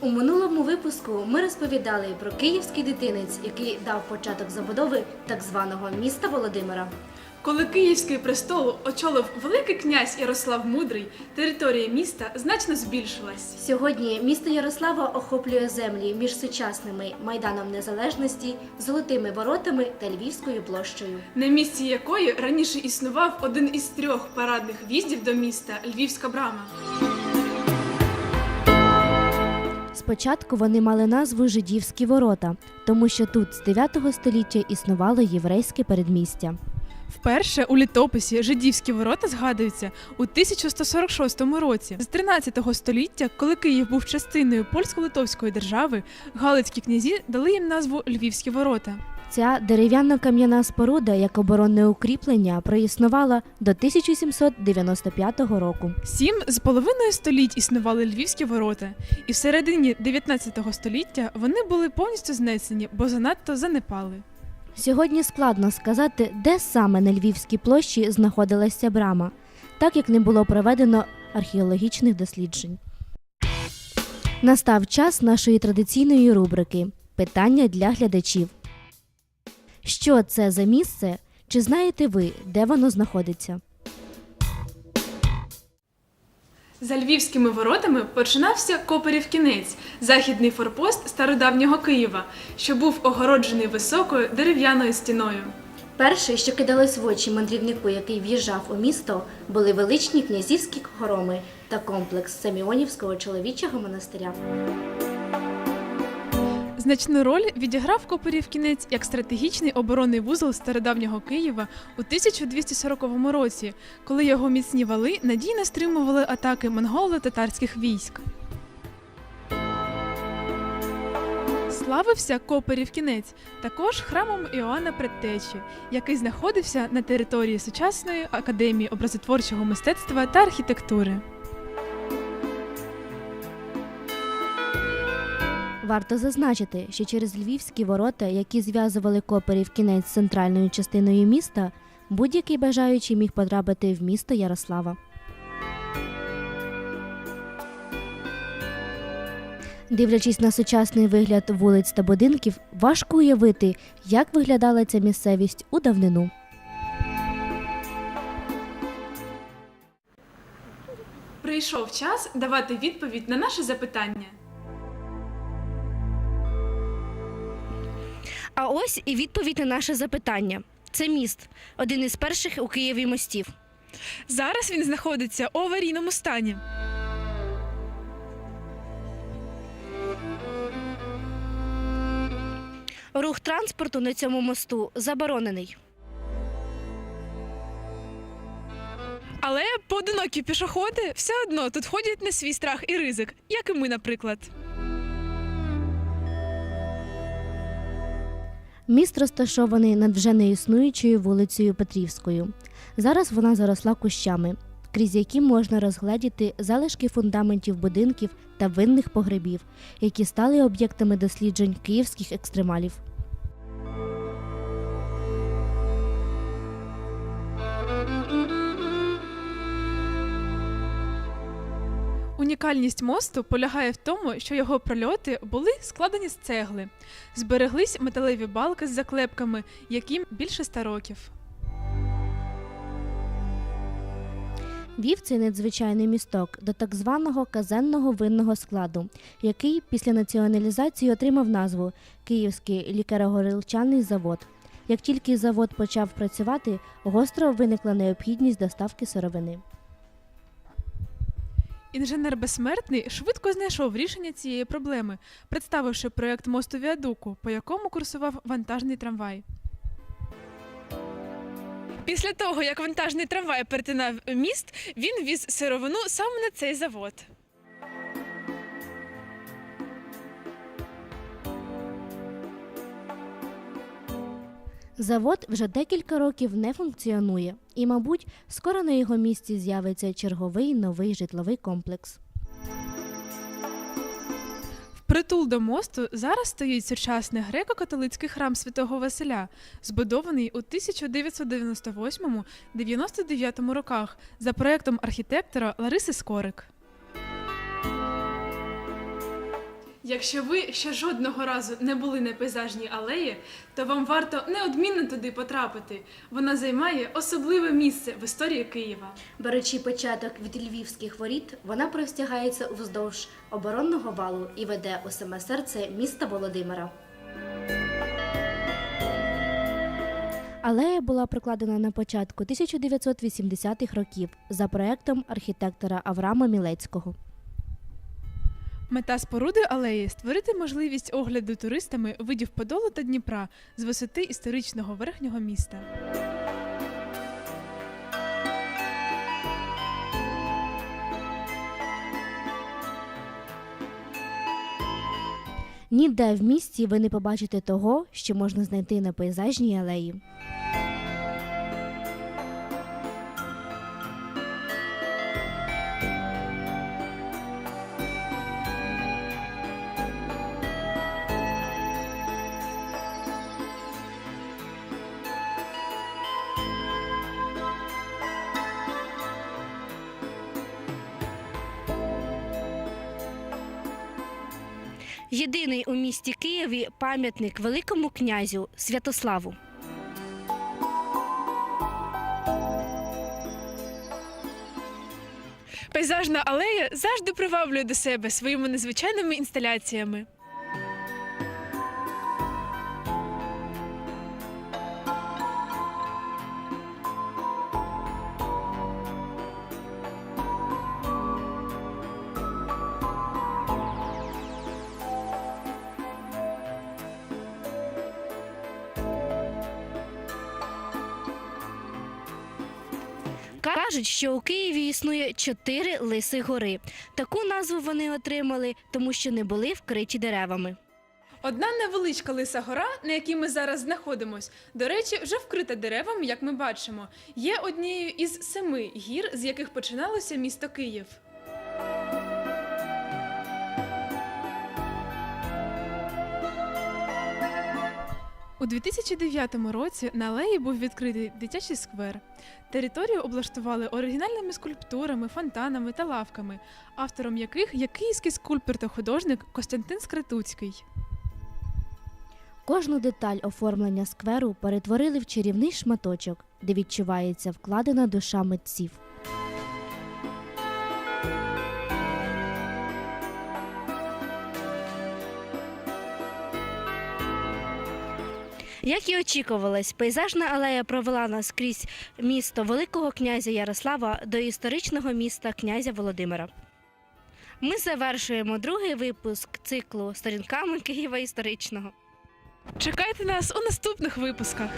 У минулому випуску ми розповідали про київський дитинець, який дав початок забудови так званого міста Володимира. Коли Київський престол очолив Великий князь Ярослав Мудрий, територія міста значно збільшилась. Сьогодні місто Ярослава охоплює землі між сучасними майданом незалежності, золотими воротами та Львівською площею. На місці якої раніше існував один із трьох парадних в'їздів до міста Львівська брама. Спочатку вони мали назву Жидівські ворота, тому що тут з 9 століття існувало єврейське передмістя. Вперше у літописі жидівські ворота згадуються у 1146 році. З 13 століття, коли Київ був частиною польсько-литовської держави, галицькі князі дали їм назву Львівські ворота. Ця дерев'яно-кам'яна споруда як оборонне укріплення проіснувала до 1795 року. Сім з половиною століть існували львівські ворота, і в середині 19 століття вони були повністю знесені, бо занадто занепали. Сьогодні складно сказати, де саме на Львівській площі знаходилася брама, так як не було проведено археологічних досліджень. Настав час нашої традиційної рубрики Питання для глядачів. Що це за місце? Чи знаєте ви, де воно знаходиться? За львівськими воротами починався Коперів кінець, західний форпост стародавнього Києва, що був огороджений високою дерев'яною стіною. Перше, що кидалось в очі мандрівнику, який в'їжджав у місто, були величні князівські хороми та комплекс Саміонівського чоловічого монастиря. Значну роль відіграв Коперів кінець як стратегічний оборонний вузол стародавнього Києва у 1240 році, коли його міцні вали надійно стримували атаки монголо-татарських військ. Славився Коперів кінець також храмом Іоанна Предтечі, який знаходився на території сучасної академії образотворчого мистецтва та архітектури. Варто зазначити, що через львівські ворота, які зв'язували коперів кінець з центральною частиною міста, будь-який бажаючий міг потрапити в місто Ярослава. Дивлячись на сучасний вигляд вулиць та будинків, важко уявити, як виглядала ця місцевість у давнину. Прийшов час давати відповідь на наше запитання. А ось і відповідь на наше запитання. Це міст, один із перших у Києві мостів. Зараз він знаходиться у аварійному стані. Рух транспорту на цьому мосту заборонений. Але поодинокі пішоходи все одно тут ходять на свій страх і ризик, як і ми, наприклад. Міст розташований над вже неіснуючою вулицею Петрівською. Зараз вона заросла кущами, крізь які можна розгледіти залишки фундаментів будинків та винних погребів, які стали об'єктами досліджень київських екстремалів. Унікальність мосту полягає в тому, що його прольоти були складені з цегли. Збереглись металеві балки з заклепками, яким більше ста років. Вів цей надзвичайний місток до так званого казенного винного складу, який після націоналізації отримав назву Київський лікарогорілчаний завод. Як тільки завод почав працювати, гостро виникла необхідність доставки сировини. Інженер безсмертний швидко знайшов рішення цієї проблеми, представивши проект мосту Віадуку, по якому курсував вантажний трамвай. Після того, як вантажний трамвай перетинав міст, він віз сировину саме на цей завод. Завод вже декілька років не функціонує, і, мабуть, скоро на його місці з'явиться черговий новий житловий комплекс. Притул до мосту зараз стоїть сучасний греко-католицький храм святого Василя, збудований у 1998-99 роках за проектом архітектора Лариси Скорик. Якщо ви ще жодного разу не були на пейзажній алеї, то вам варто неодмінно туди потрапити. Вона займає особливе місце в історії Києва. Беручи початок від львівських воріт, вона простягається уздовж оборонного валу і веде у саме серце міста Володимира. Алея була прокладена на початку 1980-х років за проектом архітектора Авраама Мілецького. Мета споруди алеї створити можливість огляду туристами видів Подолу та Дніпра з висоти історичного верхнього міста. Ніде в місті ви не побачите того, що можна знайти на пейзажній алеї. Єдиний у місті Києві пам'ятник великому князю Святославу. Пейзажна алея завжди приваблює до себе своїми незвичайними інсталяціями. Кажуть, що у Києві існує чотири лиси гори. Таку назву вони отримали, тому що не були вкриті деревами. Одна невеличка лиса гора, на якій ми зараз знаходимось, до речі, вже вкрита деревами, як ми бачимо, є однією із семи гір, з яких починалося місто Київ. У 2009 році на алеї був відкритий дитячий сквер. Територію облаштували оригінальними скульптурами, фонтанами та лавками, автором яких є київський скульптор та художник Костянтин Скратуцький. Кожну деталь оформлення скверу перетворили в чарівний шматочок, де відчувається вкладена душа митців. Як і очікувалось, пейзажна алея провела нас крізь місто Великого князя Ярослава до історичного міста князя Володимира. Ми завершуємо другий випуск циклу сторінками Києва історичного. Чекайте нас у наступних випусках.